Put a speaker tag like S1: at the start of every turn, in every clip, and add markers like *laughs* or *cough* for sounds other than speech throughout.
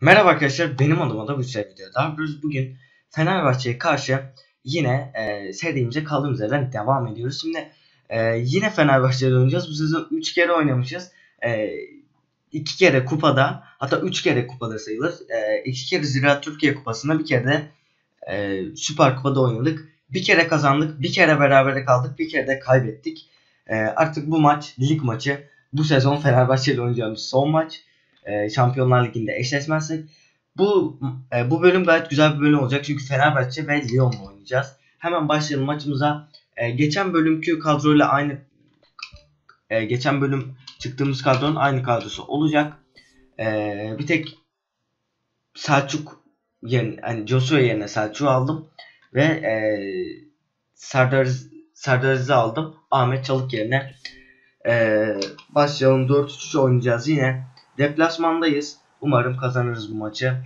S1: Merhaba arkadaşlar benim adım Ada Büşra videoda biz bugün Fenerbahçe'ye karşı yine e, serimize kaldığımız yerden devam ediyoruz. Şimdi e, yine Fenerbahçe'de oynayacağız. Bu sezon 3 kere oynamışız. 2 e, kere kupada hatta 3 kere kupada sayılır. 2 e, kere Ziraat Türkiye Kupası'nda bir kere de e, Süper Kupa'da oynadık. Bir kere kazandık, bir kere berabere kaldık, bir kere de kaybettik. E, artık bu maç lig maçı. Bu sezon Fenerbahçe ile oynayacağımız son maç e, Şampiyonlar Ligi'nde eşleşmezsek bu e, bu bölüm gayet güzel bir bölüm olacak çünkü Fenerbahçe ve Lyon'la oynayacağız. Hemen başlayalım maçımıza. E, geçen bölümkü kadroyla aynı e, geçen bölüm çıktığımız kadronun aynı kadrosu olacak. E, bir tek Selçuk yerine hani Joshua yerine Selçuk'u aldım ve e, Serdar Serdar aldım. Ahmet Çalık yerine e, başlayalım 4-3 oynayacağız yine. Deplasmandayız. Umarım kazanırız bu maçı.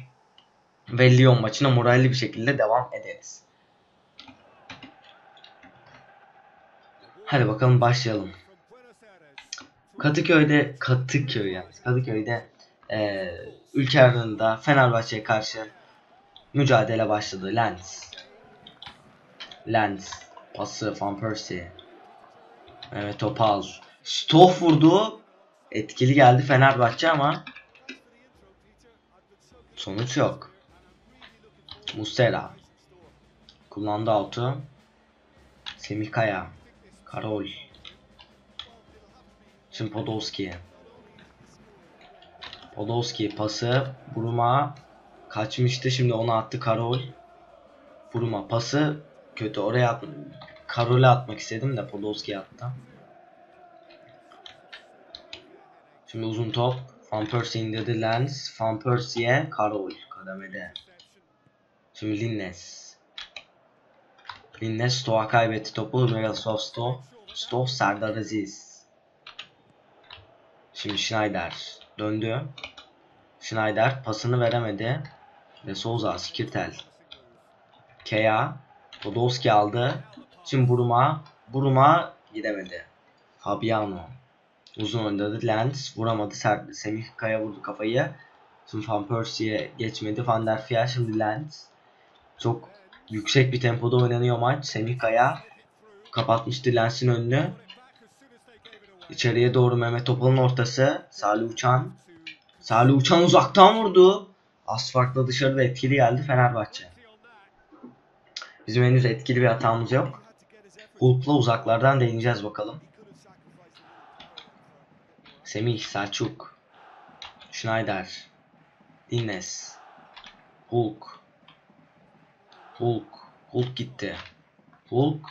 S1: Ve Lyon maçına moralli bir şekilde devam ederiz. Hadi bakalım başlayalım. Katıköy'de Katıköy yani Kadıköy'de e, ülke arenasında Fenerbahçe'ye karşı mücadele başladı. Lens. Lens. Pası Van Persie. Evet Topal. Stoff vurdu etkili geldi Fenerbahçe ama sonuç yok. Mustera kullandı altı. Semih Kaya, Karol, şimdi Podolski. Podolski pası Buruma kaçmıştı şimdi onu attı Karol. Buruma pası kötü oraya at Karol'e atmak istedim de Podolski attı. Şimdi uzun top. Van Persie indirdi Lens. Van Persie'ye Karol kademede. Şimdi Linnes. Linnes Stoğa kaybetti topu. Miroslav Sto. Sto Serdar Aziz. Şimdi Schneider. Döndü. Schneider pasını veremedi. Ve Souza Skirtel. Kea. Podolski aldı. Şimdi Buruma. Buruma gidemedi. Fabiano. Uzun oynadı. Lens vuramadı. Sert, Semih Kaya vurdu kafayı. Şimdi Van Persie'ye geçmedi. Van der Fier şimdi Lens. Çok yüksek bir tempoda oynanıyor maç. Semih Kaya kapatmıştı Lens'in önünü. İçeriye doğru Mehmet Topal'ın ortası. Salih Uçan. Salih Uçan uzaktan vurdu. Asfaltla dışarıda etkili geldi Fenerbahçe. Bizim henüz etkili bir hatamız yok. Hulk'la uzaklardan deneyeceğiz bakalım. Semih, Selçuk, Schneider, Dines, Hulk, Hulk, Hulk gitti. Hulk,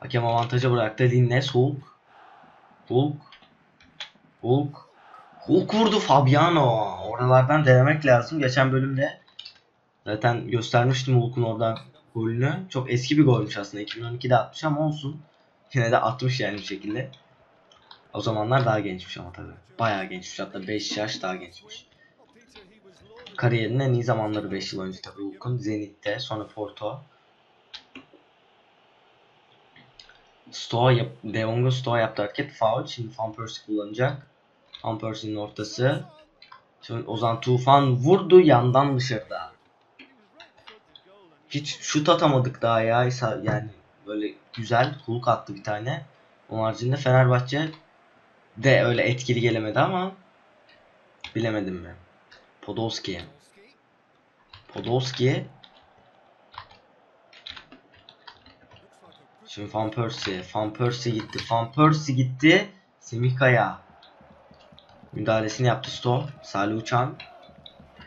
S1: hakem avantaja bıraktı. Dines, Hulk, Hulk, Hulk, Hulk vurdu Fabiano. Oralardan denemek lazım. Geçen bölümde zaten göstermiştim Hulk'un oradan golünü. Çok eski bir golmüş aslında. 2012'de atmış ama olsun. Yine de atmış yani bir şekilde. O zamanlar daha gençmiş ama tabi. Bayağı gençmiş hatta 5 yaş daha gençmiş. Kariyerinin en iyi zamanları 5 yıl önce tabi Hulk'un Zenit'te sonra Porto. Stoa yap De Jong'un Stoa yaptığı hareket foul. Şimdi Van Persie kullanacak. Van Persie'nin ortası. Şimdi Ozan Tufan vurdu yandan dışarıda. Hiç şut atamadık daha ya. Yani böyle güzel Hulk attı bir tane. Onun haricinde Fenerbahçe de öyle etkili gelemedi ama bilemedim mi? Podolski. Podolski. Şimdi Van Persie. Van Persie gitti. Van Persie gitti. Semih Kaya. Müdahalesini yaptı Sto. Salih Uçan.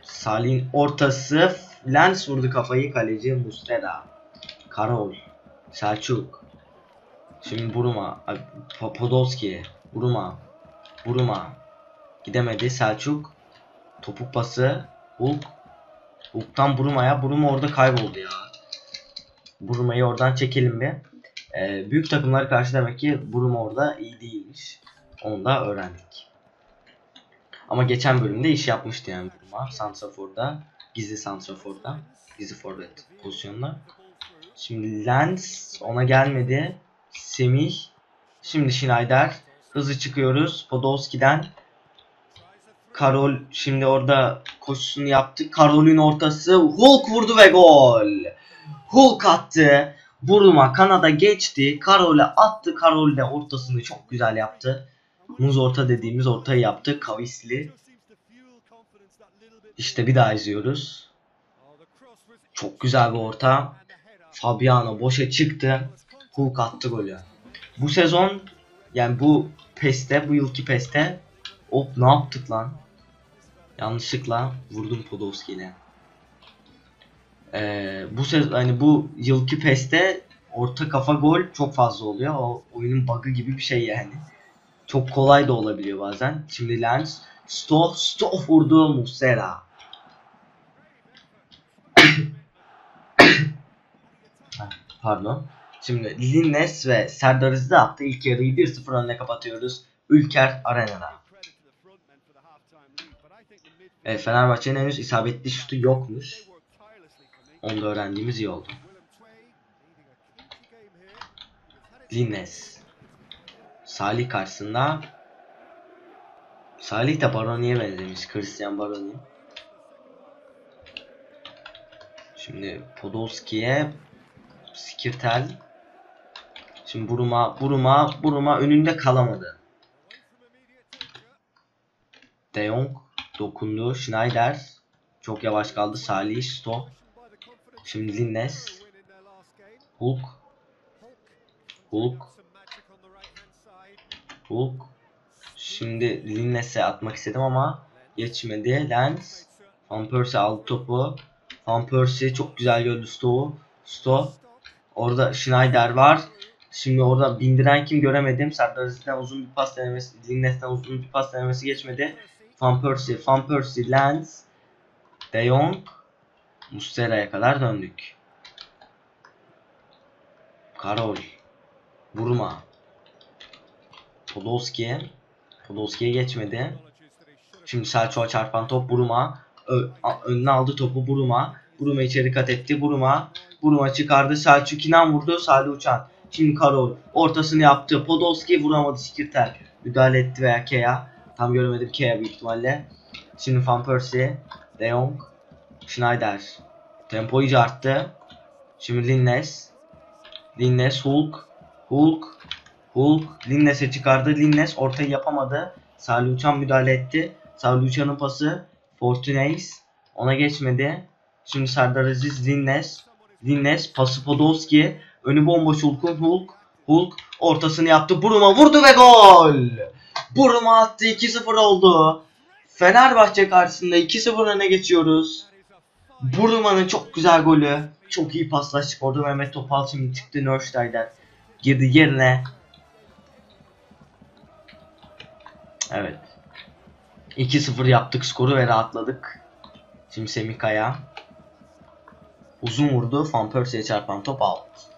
S1: Salih'in ortası. Lens vurdu kafayı. Kaleci Mustera. Karol. Selçuk. Şimdi Buruma. Podolski. Buruma. Buruma. Gidemedi. Selçuk. Topuk pası. Hulk. Hulk'tan Buruma'ya. Buruma orada kayboldu ya. Buruma'yı oradan çekelim bir. Ee, büyük takımlara karşı demek ki Buruma orada iyi değilmiş. Onu da öğrendik. Ama geçen bölümde iş yapmıştı yani Buruma. Santrafor'da. Gizli Santrafor'da. Gizli forvet pozisyonda. Şimdi Lens ona gelmedi. Semih. Şimdi Schneider. Hızlı çıkıyoruz. Podolski'den Karol şimdi orada koşusunu yaptı. Karol'ün ortası Hulk vurdu ve gol. Hulk attı. Buruma Kanada geçti. Karol'e attı. Karol de ortasını çok güzel yaptı. Muz orta dediğimiz ortayı yaptı. Kavisli. İşte bir daha izliyoruz. Çok güzel bir orta. Fabiano boşa çıktı. Hulk attı golü. Bu sezon yani bu PES'te, bu yılki PES'te hop ne yaptık lan? Yanlışlıkla vurdum Podolski ile. Ee, bu sezon hani bu yılki PES'te orta kafa gol çok fazla oluyor. O oyunun bug'ı gibi bir şey yani. Çok kolay da olabiliyor bazen. Şimdi Lens Stoh Stoh vurdu Muslera. *coughs* Pardon. Şimdi Linnes ve Serdar Aziz de attı. İlk yarıyı 1-0 önüne kapatıyoruz. Ülker Arena'da. Evet, Fenerbahçe'nin henüz isabetli şutu yokmuş. Onu da öğrendiğimiz iyi oldu. Linnes. Salih karşısında. Salih de Baroni'ye benzemiş. Christian Baroni. Şimdi Podolski'ye Skirtel. Şimdi Buruma, Buruma, Buruma önünde kalamadı. De Jong dokundu. Schneider çok yavaş kaldı. Salih, Sto. Şimdi Linnes. Hulk. Hulk. Hulk. Şimdi Linnes'e atmak istedim ama geçmedi. Lens. Van Persie aldı topu. Van Persie çok güzel gördü Sto'u. Sto. Orada Schneider var. Şimdi orada bindiren kim göremedim. Serdar uzun bir pas denemesi, Linnes'ten uzun bir pas denemesi geçmedi. Van Persie, Van Persie, Lens, De Jong, Muslera'ya kadar döndük. Karol, Buruma, Podolski, Podolski'ye geçmedi. Şimdi Selçuk'a çarpan top Buruma. Ö önüne aldı topu Buruma. Buruma içeri kat etti. Buruma. Buruma çıkardı. Selçuk İnan vurdu. Salih Uçan. Şimdi Karol. Ortasını yaptı. Podolski vuramadı. Skirtel. Müdahale etti veya Kea. Tam göremedim Kea büyük ihtimalle. Şimdi Van Persie. De Jong. Schneider. Tempo iyice arttı. Şimdi Linnes. Linnes. Hulk. Hulk. Hulk. Linnes'e çıkardı. Linnes ortayı yapamadı. Salih Uçan müdahale etti. Salih Uçan'ın pası. Fortunays. Ona geçmedi. Şimdi Serdar Aziz Linnes. Linnes pası Podolski. Önü bomboş Hulk'un Hulk. Hulk ortasını yaptı. Buruma vurdu ve gol. Buruma attı. 2-0 oldu. Fenerbahçe karşısında 2-0 öne geçiyoruz. Buruma'nın çok güzel golü. Çok iyi paslaştık orada. Mehmet Topal şimdi çıktı Nörşler'den. Girdi yerine. Evet. 2-0 yaptık skoru ve rahatladık. Şimdi Semih Kaya. Uzun vurdu. Van Persie'ye çarpan top out.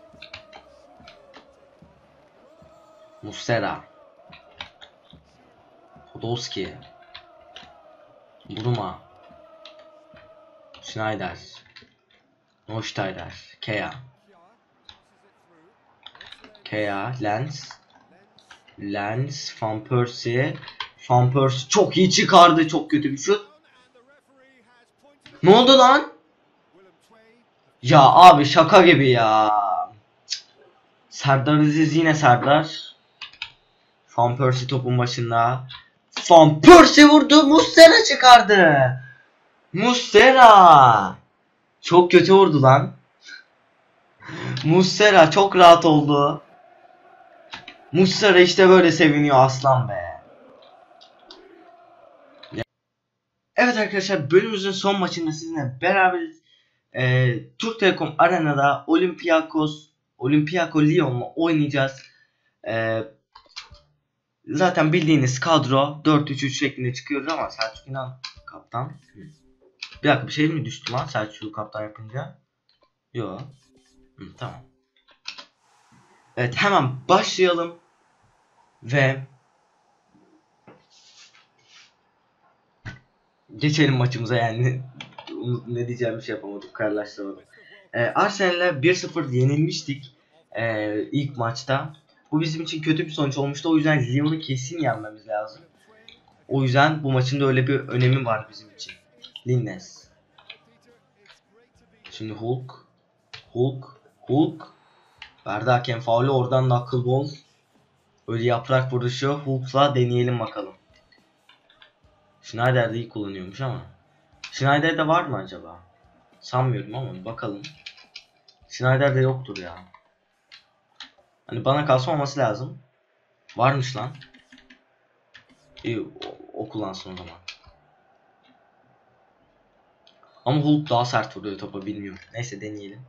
S1: Muslera. Podolski. Buruma. Schneider. Neusteider. Kea. Kea. Lens. Lens. Van Persie. Van Persie çok iyi çıkardı. Çok kötü bir şut. Ne oldu lan? Ya abi şaka gibi ya. Cık. Serdar Aziz yine Serdar. Van Persie topun başında. Van Persie vurdu. Muslera çıkardı. Muslera. Çok kötü vurdu lan. Muslera çok rahat oldu. Muslera işte böyle seviniyor aslan be. Evet arkadaşlar bölümümüzün son maçında sizinle beraberiz. Ee, Türk Telekom Arena'da Olympiakos Olympiako Lyon'la oynayacağız. Ee, zaten bildiğiniz kadro 4-3-3 şeklinde çıkıyoruz ama Selçuk İnan kaptan. Bir dakika bir şey mi düştü lan Selçuk'u kaptan yapınca? Yok. Hı, tamam. Evet hemen başlayalım. Ve geçelim maçımıza yani ne diyeceğimi şey yapamadım kararlaştıramadım. Ee, Arsenal'le 1-0 yenilmiştik ee, ilk maçta. Bu bizim için kötü bir sonuç olmuştu. O yüzden Lyon'u kesin yenmemiz lazım. O yüzden bu maçın da öyle bir önemi var bizim için. Linnes. Şimdi Hulk. Hulk. Hulk. Verdi hakem faulü oradan knuckleball. Öyle yaprak vuruşu Hulk'la deneyelim bakalım. Schneider de iyi kullanıyormuş ama. Schneider'de var mı acaba? Sanmıyorum ama bakalım. Schneider'de yoktur ya. Hani bana kalsa olması lazım. Varmış lan. İyi o, o kullansın o zaman. Ama Hulk daha sert vuruyor topa bilmiyorum. Neyse deneyelim.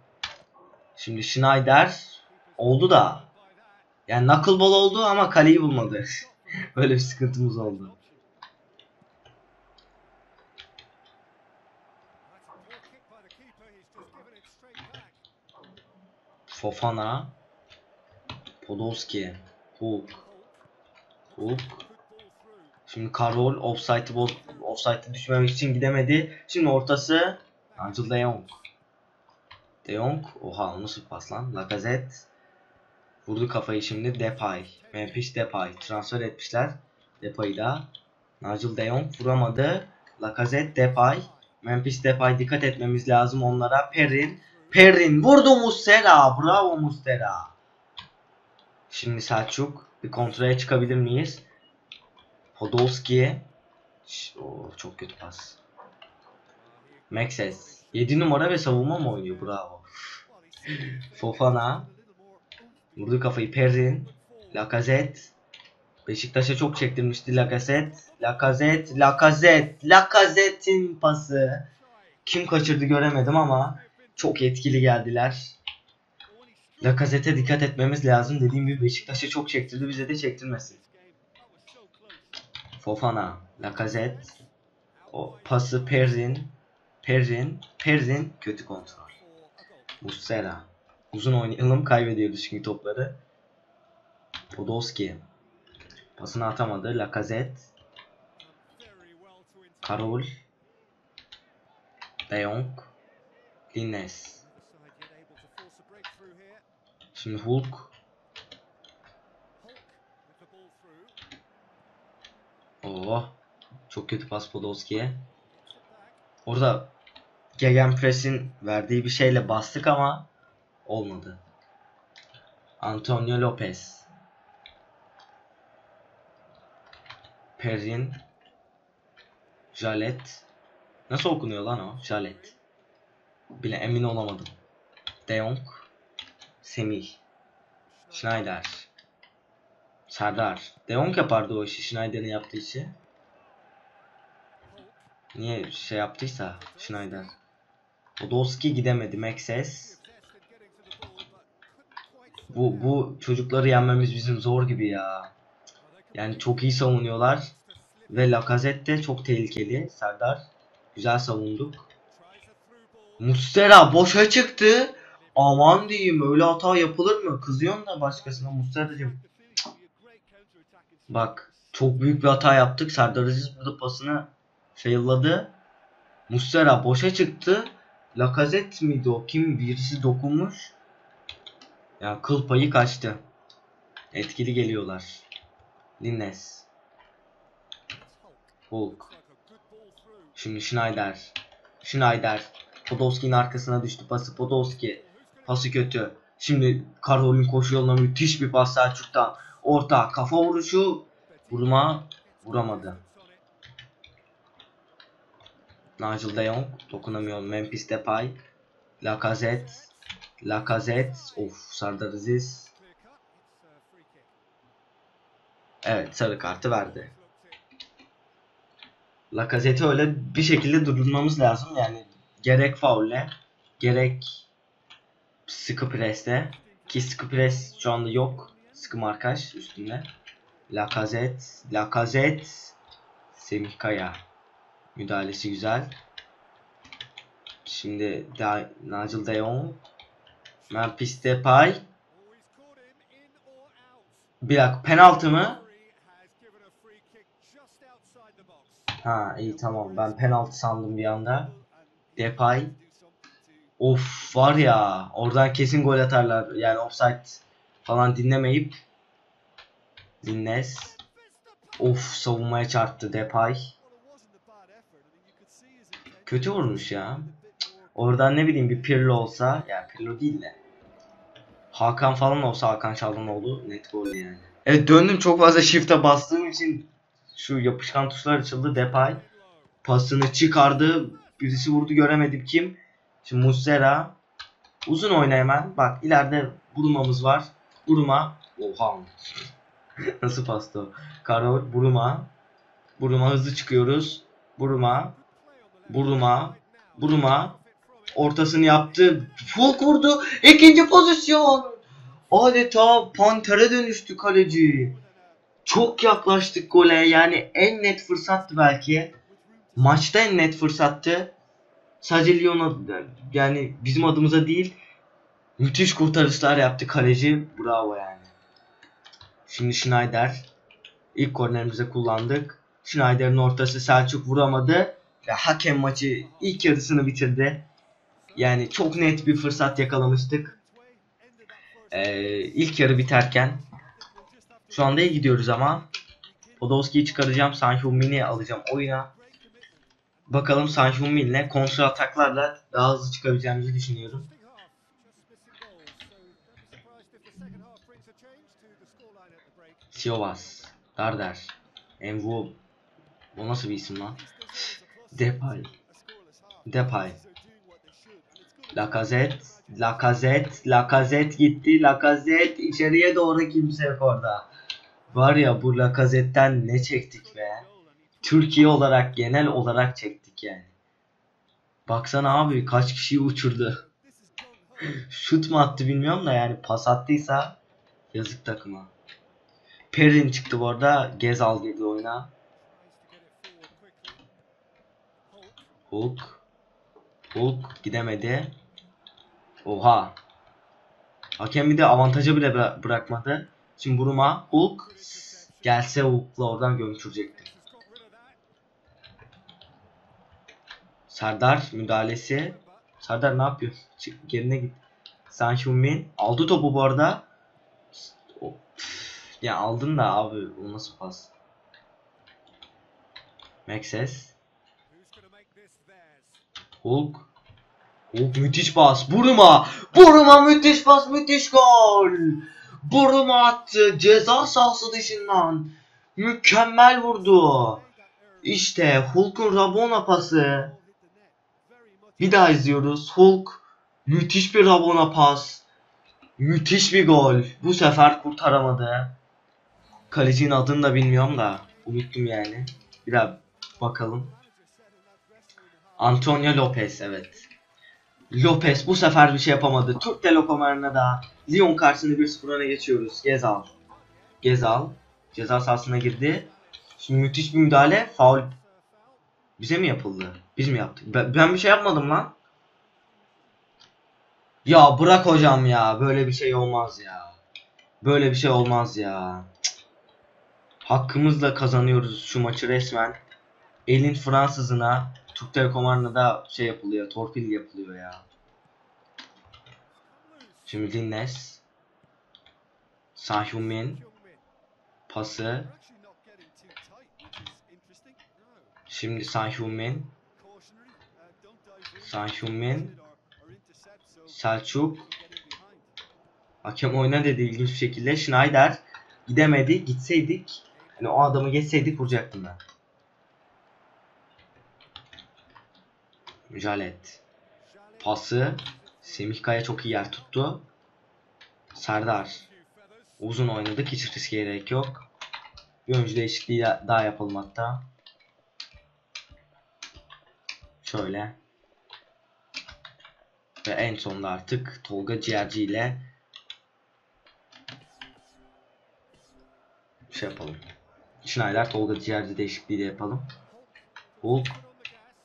S1: Şimdi Schneider oldu da. Yani knuckleball oldu ama kaleyi bulmadı. *laughs* Böyle bir sıkıntımız oldu. Fofana. Podolski. Hulk. Hulk. Şimdi Karol offside'ı boz offside'ı düşmemek için gidemedi. Şimdi ortası Nigel de Jong. De Jong. Oha nasıl pas lan? Lacazette. Vurdu kafayı şimdi Depay. Memphis Depay. Transfer etmişler. Depay'ı da. Nigel de Jong vuramadı. Lacazette Depay. Memphis Depay dikkat etmemiz lazım onlara. Perrin. Perrin vurdu Mustera. Bravo Mustera. Şimdi Selçuk. Bir kontrole çıkabilir miyiz? Podolski. Oo, çok kötü pas. Maxes. 7 numara ve savunma mı oynuyor? Bravo. Fofana. Vurdu kafayı Perrin. Lacazette. Beşiktaş'a çok çektirmişti Lacazette. Lacazette. Lacazette. Lacazette'in pası. Kim kaçırdı göremedim ama çok etkili geldiler. Lacazette'e dikkat etmemiz lazım. Dediğim gibi Beşiktaş'a çok çektirdi. Bize de çektirmesin. Fofana, Lacazette, o pası Perzin, Perzin, Perzin kötü kontrol. Muslera. Uzun oynayalım kaybediyoruz çünkü topları. Podolski. Pasını atamadı. Lacazette. Karol. De Jong. Lines. Şimdi Hulk. Oo. Çok kötü pas Podolski'ye. Orada Gegenpress'in verdiği bir şeyle bastık ama olmadı. Antonio Lopez. Perin. Jalet. Nasıl okunuyor lan o? Jalet. Bile emin olamadım. De Jong. Semih. Schneider. Serdar. De Jong yapardı o işi. Schneider'in yaptığı işi. Niye şey yaptıysa Schneider. Podolski gidemedi. Maxes. Bu, bu çocukları yenmemiz bizim zor gibi ya. Yani çok iyi savunuyorlar. Ve Lacazette de çok tehlikeli. Serdar. Güzel savunduk. Mustera boşa çıktı. Aman diyeyim öyle hata yapılır mı? Kızıyorum da başkasına Mustera'cığım. Bak çok büyük bir hata yaptık. Serdar Aziz burada pasını failladı. Mustera boşa çıktı. Lacazette miydi o? Kim? Birisi dokunmuş. Ya kıl payı kaçtı. Etkili geliyorlar. Lines. Hulk. Şimdi Schneider. Schneider. Podolski'nin arkasına düştü pası. Podolski. Pası kötü. Şimdi Karol'ün koşu yoluna müthiş bir pas Selçuk'tan. Orta kafa vuruşu. Vurma vuramadı. Nigel de Jong dokunamıyor. Memphis Depay. Lacazette. Lacazette. Of Sardar Aziz. Evet sarı kartı verdi. Lacazette'i öyle bir şekilde durdurmamız lazım. Yani gerek faulle gerek sıkı preste ki sıkı pres şu anda yok. Sıkı markaj üstünde. Lacazette, Lacazette, Semih Kaya. Müdahalesi güzel. Şimdi da Nigel de Jong, Memphis Depay. Bir dakika penaltı mı? Ha iyi tamam ben penaltı sandım bir anda. Depay. Of var ya oradan kesin gol atarlar. Yani offside falan dinlemeyip Dinles. Of savunmaya çarptı Depay. Kötü vurmuş ya. Oradan ne bileyim bir Pirlo olsa ya Pirlo değil de Hakan falan olsa Hakan Çalhanoğlu net gol yani. Evet döndüm çok fazla shift'e bastığım için şu yapışkan tuşlar açıldı. Depay pasını çıkardı. Birisi vurdu göremedim kim. Şimdi Muslera uzun oyna hemen. Bak ileride Buruma'mız var. Buruma. Oha. *laughs* Nasıl pastı o? Karol Buruma. Buruma hızlı çıkıyoruz. Buruma. Buruma. Buruma. Ortasını yaptı. Fulk vurdu. İkinci pozisyon. Adeta pantere dönüştü kaleci. Çok yaklaştık gole. Yani en net fırsattı belki. Maçta en net fırsattı. Sadece Lyon'a yani bizim adımıza değil. Müthiş kurtarışlar yaptı kaleci. Bravo yani. Şimdi Schneider. İlk kornerimize kullandık. Schneider'in ortası Selçuk vuramadı. Ve hakem maçı ilk yarısını bitirdi. Yani çok net bir fırsat yakalamıştık. Ee, ilk yarı biterken. Şu anda iyi gidiyoruz ama. Podolski'yi çıkaracağım. Sancho Mini alacağım oyuna. Bakalım Sancho Mini'le kontra ataklarla daha hızlı çıkabileceğimizi düşünüyorum. Siovas, Darder, Envu, o nasıl bir isim lan? Depay, Depay, Lacazette, Lacazette, Lacazette gitti, Lacazette içeriye doğru kimse yok orada. Var ya bu Lacazette'den ne çektik be. Türkiye olarak genel olarak çektik yani. Baksana abi kaç kişiyi uçurdu. Şut mu attı bilmiyorum da yani pas attıysa yazık takıma. Perin çıktı bu arada. Gezal girdi oyuna. Hulk. Hulk gidemedi. Oha. Hakem bir de avantaja bile bıra bırakmadı. Şimdi Buruma Hulk gelse Hulk'la oradan gömçürecekti. Serdar müdahalesi. Serdar ne yapıyor? Çık gerine git. Sancho Min aldı topu bu arada. O, püf, aldın da abi o nasıl pas? Maxes. Hulk. Hulk müthiş pas. Buruma. Buruma müthiş pas müthiş gol. Buruma attı. Ceza sahası dışından. Mükemmel vurdu. İşte Hulk'un Rabona pası. Bir daha izliyoruz. Hulk müthiş bir Rabona pas. Müthiş bir gol. Bu sefer kurtaramadı. Kalecinin adını da bilmiyorum da unuttum yani. Bir daha bakalım. Antonio Lopez evet. Lopez bu sefer bir şey yapamadı. Türk Telekom'larına da Lyon karşısında 1-0 öne geçiyoruz. Gezal. Gezal. Ceza sahasına girdi. Şimdi müthiş bir müdahale. Faul. Bize mi yapıldı? Biz mi yaptık? Ben, ben bir şey yapmadım lan. Ya bırak hocam ya. Böyle bir şey olmaz ya. Böyle bir şey olmaz ya. Cık. Hakkımızla kazanıyoruz şu maçı resmen. Elin Fransızına Türk Telekom'larına da şey yapılıyor. Torpil yapılıyor ya. Şimdi Linnes. Sanhyun Pası. Şimdi. Sanhyun Min. Selçuk. Hakem oyna dedi ilginç bir şekilde. Schneider gidemedi. Gitseydik hani o adamı geçseydik vuracaktım ben. Jalet. Pası. Semih Kaya çok iyi yer tuttu. Serdar. Uzun oynadık. Hiç riske gerek yok. Bir oyuncu değişikliği daha yapalım hatta. Şöyle. Ve en sonunda artık Tolga Ciğerci ile şey yapalım. Schneider Tolga Ciğerci değişikliği de yapalım. Hulk.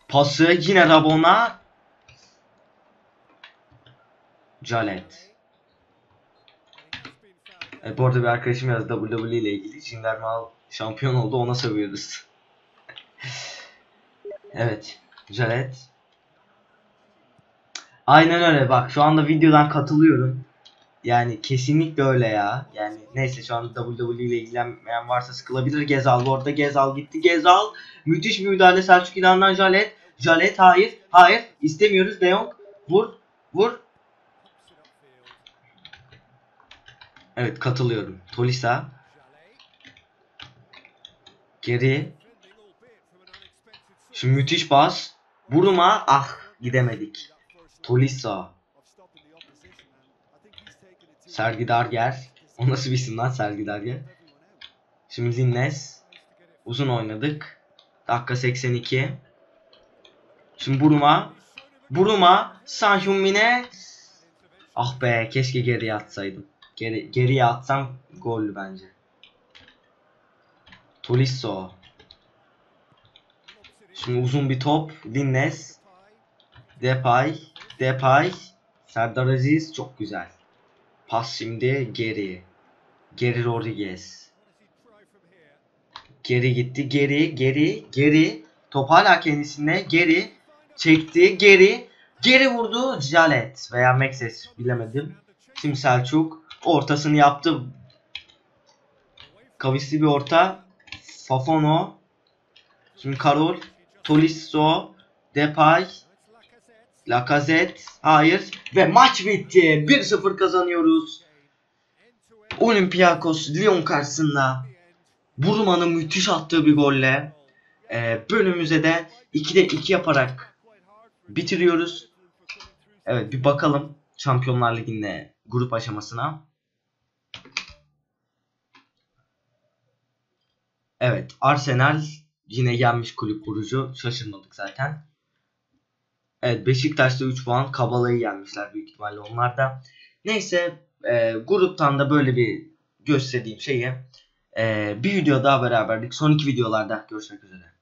S1: Pası yine Rabona. Jalet. E, bu arada bir arkadaşım yazdı WWE ile ilgili. Jinder Mahal şampiyon oldu ona sövüyoruz. *laughs* evet. Jalet. Aynen öyle bak şu anda videodan katılıyorum. Yani kesinlikle öyle ya. Yani neyse şu an WWE ile ilgilenmeyen varsa sıkılabilir. Gezal bu arada Gezal gitti. Gezal müthiş bir müdahale Selçuk İlhan'dan Jalet. Jalet hayır. Hayır. istemiyoruz De Jong. Vur. Vur. Evet katılıyorum. Tolisa. Geri. Şimdi müthiş bas. Buruma. Ah gidemedik. Tolisa. Sergi Darger. O nasıl bir isim lan Sergi Darger? Şimdi Zinnes. Uzun oynadık. Dakika 82. Şimdi Buruma. Buruma. San Heung-min'e. Ah be keşke geriye atsaydım. Geri, geriye atsam gollü bence. Tolisso. Şimdi uzun bir top. Linnes. Depay. Depay. Serdar Aziz çok güzel. Pas şimdi geri. Geri Rodriguez. Geri gitti. Geri, geri, geri. Top hala kendisinde. Geri. Çekti. Geri. Geri vurdu. Jalet veya Maxes bilemedim. Şimdi Selçuk ortasını yaptı. Kavisli bir orta. Fafano. Şimdi Karol. Tolisso. Depay. Lacazette. Hayır. Ve maç bitti. 1-0 kazanıyoruz. Olympiakos Lyon karşısında Burman'ın müthiş attığı bir golle e, bölümümüze de 2'de 2 yaparak bitiriyoruz. Evet bir bakalım Şampiyonlar Ligi'nde grup aşamasına. Evet Arsenal yine yenmiş kulüp burucu. Şaşırmadık zaten. Evet Beşiktaş'ta 3 puan Kabala'yı yenmişler büyük ihtimalle onlar da. Neyse e, gruptan da böyle bir gösterdiğim şeyi e, bir video daha beraberdik. Son iki videolarda görüşmek üzere.